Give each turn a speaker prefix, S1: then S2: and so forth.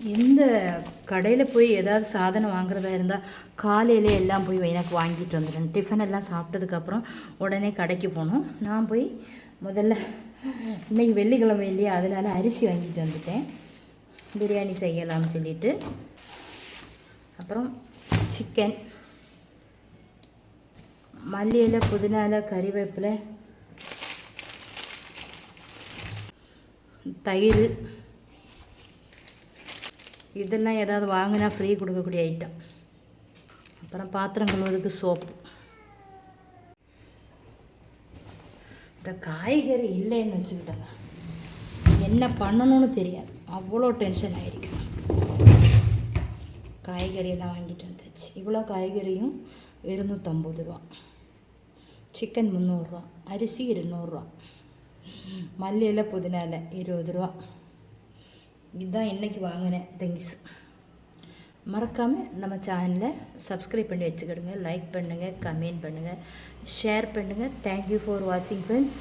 S1: எந்த கடையில் போய் ஏதாவது சாதனம் வாங்குறதா இருந்தால் காலையிலே எல்லாம் போய் எனக்கு வாங்கிட்டு வந்துடுறேன் டிஃபன் எல்லாம் சாப்பிட்டதுக்கப்புறம் உடனே கடைக்கு போகணும் நான் போய் முதல்ல இன்றைக்கி வெள்ளிக்கிழமை இல்லையா அதனால அரிசி வாங்கிட்டு வந்துட்டேன். பிரியாணி செய்யலாம்னு சொல்லிட்டு. அப்புறம் சிக்கன் மல்லியில் புதினால புதினா இலை கறிவேப்பிலை தயிர். இதெல்லாம் ஏதாவது வாங்கினா ஃப்ரீ கொடுக்கக்கூடிய ஐட்டம் அப்புறம் பாத்திரம் கழுவுறதுக்கு சோப்பு இந்த காய்கறி இல்லைன்னு வச்சுக்கிட்டோங்க. என்ன பண்ணணும்னு தெரியாது. அவ்வளோ டென்ஷன் ஆகிருக்கு காய்கறியெல்லாம் வாங்கிட்டு வந்தாச்சு. இவ்வளோ காய்கறியும் இருநூற்றம்பது ரூபா. சிக்கன் முந்நூறுரூவா அரிசி இருநூறுரூவா மல்லி புதினால இருபது ரூபா. இதுதான் இன்றைக்கி வாங்கினேன் திங்ஸ் மறக்காமல் நம்ம சேனலை சப்ஸ்கிரைப் பண்ணி வச்சுக்கிடுங்க லைக் பண்ணுங்கள் கமெண்ட் பண்ணுங்கள் ஷேர் பண்ணுங்கள் தேங்க்யூ ஃபார் வாட்சிங் ஃப்ரெண்ட்ஸ்